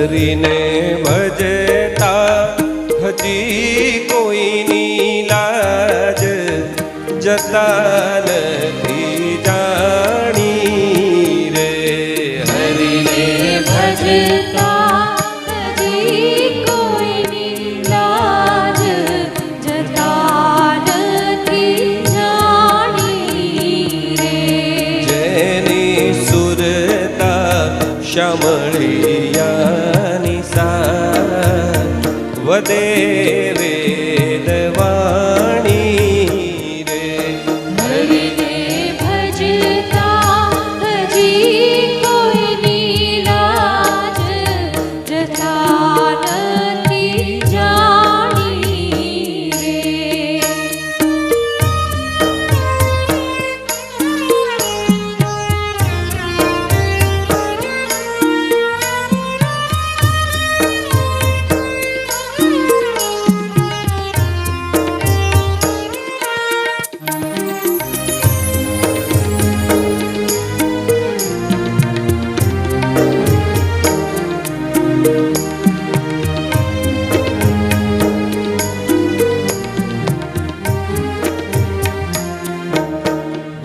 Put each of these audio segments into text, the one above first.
हरी भजता हजी कोई नीलाज लाज देवे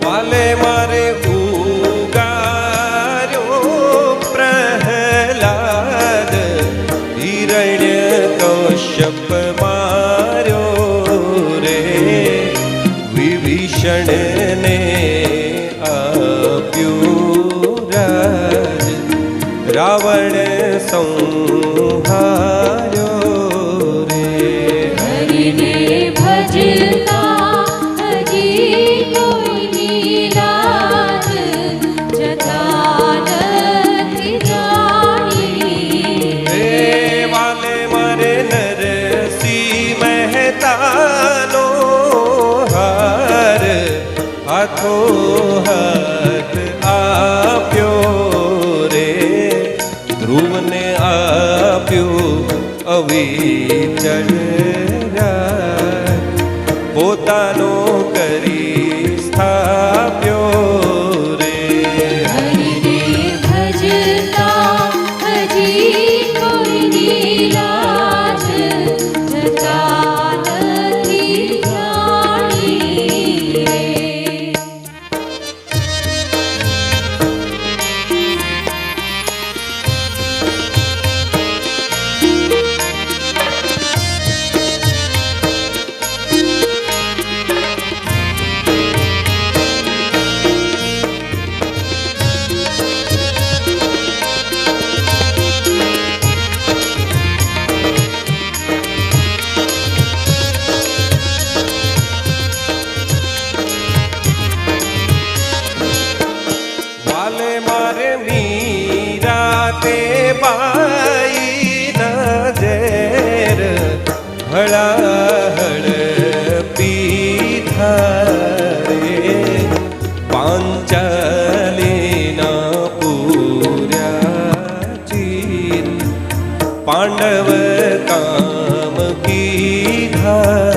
વાલે મારે ઉગાર્યો પ્રહલાદ. હિરણ્ય કશ્યપ માર્યો રે. વિભીષણને આપ્યું રાજ. રાવણ સંહાર આપ્યું અવિચળ. झाले मार मीरा ते बाई नजर हळाहळ पीठा रे पांचलीना पुऱ्याची पांडव काम की घर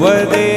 वदे